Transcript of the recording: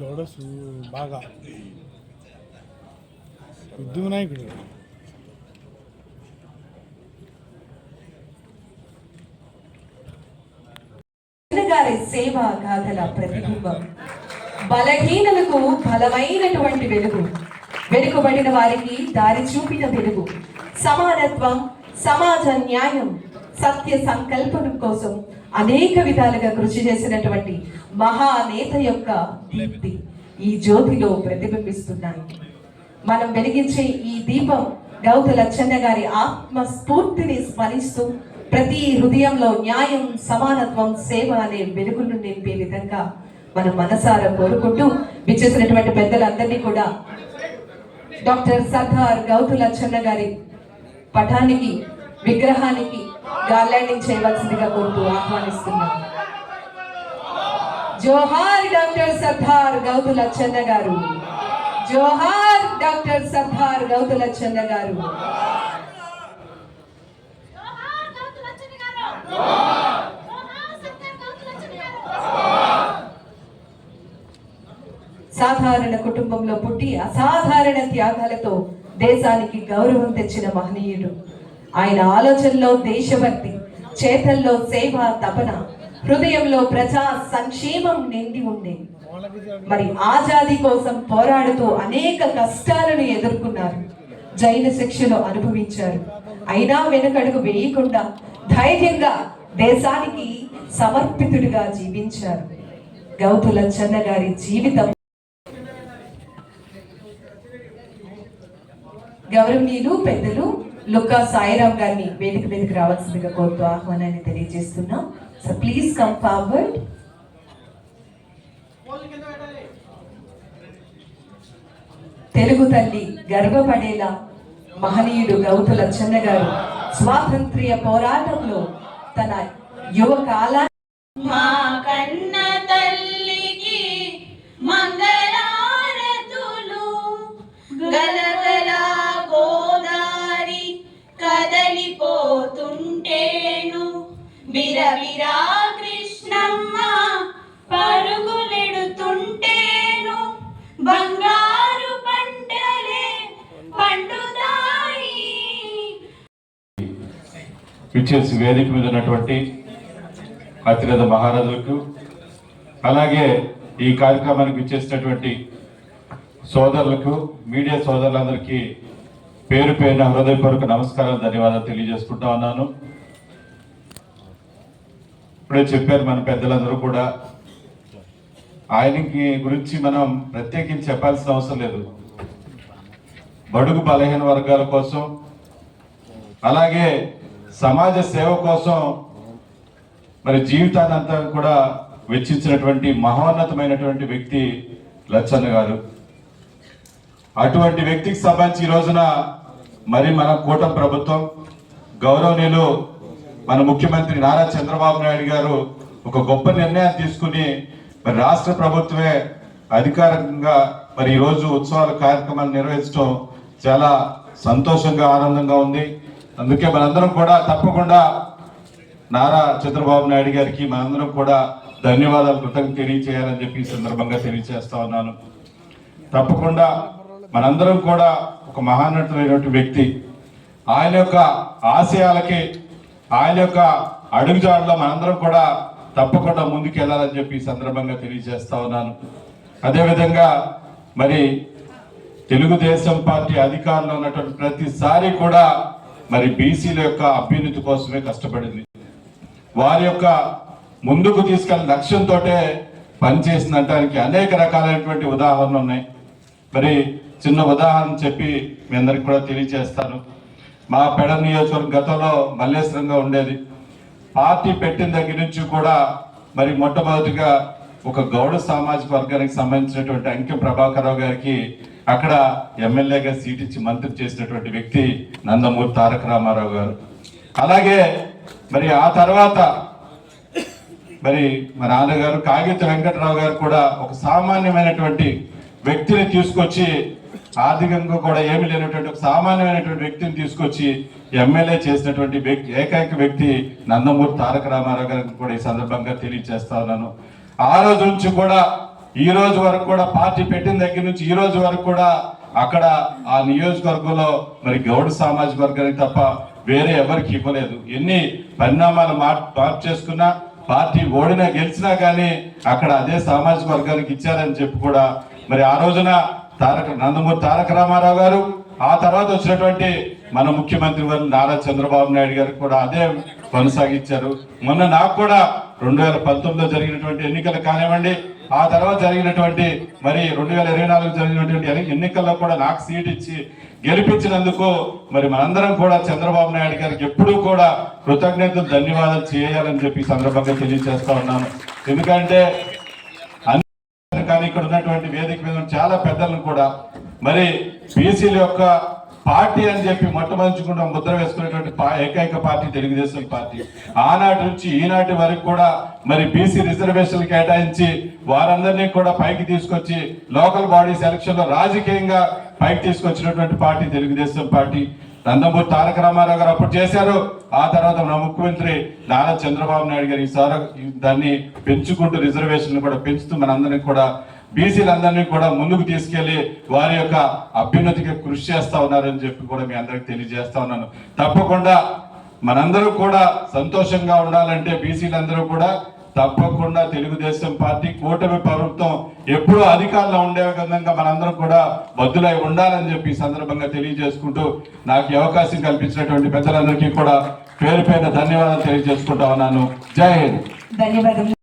దొడసు బాగా. ఉద్యమ నాయకుడు. గారి సేవా గాథల ప్రతిబింబం. బలహీనలకు బలమైనటువంటి వెలుగు. వెనుకబడిన వారికి దారి చూపిన వెలుగు. సమానత్వం సమాజ న్యాయం సత్య సంకల్పం కోసం అనేక విధాలుగా కృషి చేసినటువంటి మహానేత యొక్క దీప్తి ఈ జ్యోతిలో ప్రతిబింబిస్తున్నాయి. మనం వెలిగించే ఈ దీపం గౌత లచ్చన్న గారి ఆత్మ స్ఫూర్తిని స్మరిస్తూ ప్రతి హృదయంలో న్యాయం సమానత్వం సేవ అనే వెలుగును నింపే విధంగా మనం మనసారా కోరుకుంటూ విచ్చేసినటువంటి పెద్దలందరినీ కూడా డాక్టర్ సర్దార్ గౌతు లచ్చన్న గారి పటానికి విగ్రహానికి గార్లాండింగ్ చేయవలసిందిగా కోరుతూ ఆహ్వానిస్తున్నాం. జోహార్ డాక్టర్ సర్దార్ గౌతు లచ్చన్న గారు. జోహార్ డాక్టర్ సర్దార్ గౌతు లచ్చన్న గారు. సాధారణ కుటుంబంలో పుట్టి అసాధారణ త్యాగాలతో దేశానికి గౌరవం తెచ్చిన మహనీయుడు. ఆయన ఆలోచనలో దేశభక్తి చేతల్లో సేవ తపన హృదయంలో ప్రజా సంక్షేమం నిండి ఉండే. మరి ఆజాది కోసం పోరాడుతూ అనేక కష్టాలను ఎదుర్కొన్నారు. జైలు శిక్షలు అనుభవించారు. అయినా వెనుకడుగు వేయకుండా ధైర్యంగా దేశానికి సమర్పితుడిగా జీవించారు. గౌతు లచ్చన్న గారి జీవితం. గౌరవనీయులు పెద్దలు లుకా సాయిరామ్ గారిని వేదిక మీదకి రావాల్సిందిగా కోరుతూ ఆహ్వానాన్ని తెలియజేస్తున్నాం. So please come forward Telugu తల్లి గర్వపడేలా మహనీయుడు గౌతు లచ్చన్న గారు స్వాతంత్ర్య పోరాటంలో తన యువ కాలాన్ని విచ్చేసి వేదిక మీద ఉన్నటువంటి అతిరథ మహారాజులకు అలాగే ఈ కార్యక్రమానికి విచ్చేసినటువంటి సోదరులకు మీడియా సోదరులందరికీ పేరు పేరున హృదయపూర్వక నమస్కారాలు ధన్యవాదాలు తెలియజేసుకుంటా ఉన్నాను. ఇప్పుడే చెప్పారు మన పెద్దలందరూ కూడా ఆయనకి గురించి మనం ప్రత్యేకించి చెప్పాల్సిన అవసరం లేదు. బడుగు బలహీన వర్గాల కోసం అలాగే సమాజ సేవ కోసం మరి జీవితాన్ని అంతా కూడా వెచ్చించినటువంటి మహోన్నతమైనటువంటి వ్యక్తి లచ్చన్న గారు. అటువంటి వ్యక్తికి సంబంధించి ఈ రోజున మరి మన కూటమి ప్రభుత్వం గౌరవనీయులు మన ముఖ్యమంత్రి నారా చంద్రబాబు నాయుడు గారు ఒక గొప్ప నిర్ణయం తీసుకుని మరి రాష్ట్ర ప్రభుత్వమే అధికారికంగా మరి ఈ రోజు ఉత్సవాల కార్యక్రమాలు నిర్వహించడం చాలా సంతోషంగా ఆనందంగా ఉంది. అందుకే మనందరం కూడా తప్పకుండా నారా చంద్రబాబు నాయుడు గారికి మనందరం కూడా ధన్యవాదాలు కృతజ్ఞత తెలియచేయాలని చెప్పి సందర్భంగా తెలియజేస్తా ఉన్నాను. తప్పకుండా మనందరం కూడా ఒక మహానటుడైనటువంటి వ్యక్తి. ఆయన యొక్క ఆశయాలకి ఆయన యొక్క అడుగుజాడలో మనందరం కూడా తప్పకుండా ముందుకు వెళ్ళాలని చెప్పి సందర్భంగా తెలియజేస్తా ఉన్నాను. అదేవిధంగా మరి తెలుగుదేశం పార్టీ అధికారంలో ఉన్నటువంటి ప్రతిసారి కూడా మరి బీసీల యొక్క అభ్యున్నతి కోసమే కష్టపడింది. వారి యొక్క ముందుకు తీసుకెళ్ళిన లక్ష్యంతో పనిచేసిందంటానికి అనేక రకాలైనటువంటి ఉదాహరణలు ఉన్నాయి. మరి చిన్న ఉదాహరణ చెప్పి మీ అందరికి కూడా తెలియజేస్తాను. మా పెడ నియోజకవర్గం గతంలో మల్లేశ్వరంగా ఉండేది. పార్టీ పెట్టిన దగ్గర నుంచి కూడా మరి మొట్టమొదటిగా ఒక గౌడ సామాజిక వర్గానికి సంబంధించినటువంటి అంకె ప్రభాకరరావు గారికి అక్కడ ఎమ్మెల్యేగా సీట్ ఇచ్చి మంత్రి చేసినటువంటి వ్యక్తి నందమూరి తారక రామారావు గారు. అలాగే మరి ఆ తర్వాత మరి మా నాన్నగారు కాగిత వెంకటరావు గారు కూడా ఒక సామాన్యమైనటువంటి వ్యక్తిని తీసుకొచ్చి ఆర్థికంగా కూడా ఏమి లేనటువంటి ఒక సామాన్యమైనటువంటి వ్యక్తిని తీసుకొచ్చి ఎమ్మెల్యే చేసినటువంటి వ్యక్తి ఏకైక వ్యక్తి నందమూరి తారక రామారావు గారికి కూడా ఈ సందర్భంగా తెలియజేస్తా ఉన్నాను. ఆ రోజు నుంచి కూడా ఈ రోజు వరకు కూడా పార్టీ పెట్టిన దగ్గర నుంచి ఈ రోజు వరకు కూడా అక్కడ ఆ నియోజకవర్గంలో మరి గౌడ సామాజిక వర్గానికి తప్ప వేరే ఎవరికి ఇవ్వలేదు. ఎన్ని పరిణామాలు మార్ చేసుకున్నా పార్టీ ఓడినా గెలిచినా కానీ అక్కడ అదే సామాజిక వర్గానికి ఇచ్చారని చెప్పి కూడా మరి ఆ రోజున తారక నందమూరి తారక రామారావు గారు ఆ తర్వాత వచ్చినటువంటి మన ముఖ్యమంత్రి వారు నారా చంద్రబాబు నాయుడు గారు కూడా అదే కొనసాగించారు. మొన్న నాకు కూడా రెండు వేల పంతొమ్మిదిలో జరిగినటువంటి ఎన్నికలు కానివ్వండి ఆ తర్వాత జరిగినటువంటి మరి రెండు వేల ఇరవై నాలుగు జరిగినటువంటి ఎన్నికల్లో కూడా నాకు సీట్ ఇచ్చి గెలిపించినందుకు మరి మనందరం కూడా చంద్రబాబు నాయుడు గారికి ఎప్పుడూ కూడా కృతజ్ఞతలు ధన్యవాదాలు చేయాలని చెప్పి సందర్భంగా తెలియజేస్తా ఉన్నాను. ఎందుకంటే అన్ని కానీ ఇక్కడ ఉన్నటువంటి వేదిక మీద చాలా పెద్దలను కూడా మరి బీసీల యొక్క పార్టీ అని చెప్పి మొట్టమొదటికుండా ముద్ర వేసుకునేటువంటి ఏకైక పార్టీ తెలుగుదేశం పార్టీ. ఆనాటి నుంచి ఈనాటి వరకు కూడా మరి బీసీ రిజర్వేషన్లు కేటాయించి వారందరినీ కూడా పైకి తీసుకొచ్చి లోకల్ బాడీస్ ఎలక్షన్లో రాజకీయంగా పైకి తీసుకొచ్చినటువంటి పార్టీ తెలుగుదేశం పార్టీ. నందమూరి తారక రామారావు గారు అప్పుడు చేశారు. ఆ తర్వాత మన ముఖ్యమంత్రి నారా చంద్రబాబు నాయుడు గారు ఈసారి దాన్ని పెంచుకుంటూ రిజర్వేషన్ కూడా పెంచుతూ మనందరికీ కూడా బీసీలందరినీ కూడా ముందుకు తీసుకెళ్ళి వారి యొక్క అభ్యున్నతికి కృషి చేస్తా ఉన్నారని చెప్పి కూడా మీ అందరికి తెలియజేస్తా ఉన్నాను. తప్పకుండా మనందరూ కూడా సంతోషంగా ఉండాలంటే బీసీలందరూ కూడా తప్పకుండా తెలుగుదేశం పార్టీ కూటమి ప్రభుత్వం ఎప్పుడూ అధికారంలో ఉండే విధంగా మనందరం కూడా బద్దులై ఉండాలని చెప్పి ఈ సందర్భంగా తెలియజేసుకుంటూ నాకు అవకాశం కల్పించినటువంటి పెద్దలందరికీ కూడా పేరు పేరు ధన్యవాదాలు తెలియజేసుకుంటా ఉన్నాను. జై హింద్.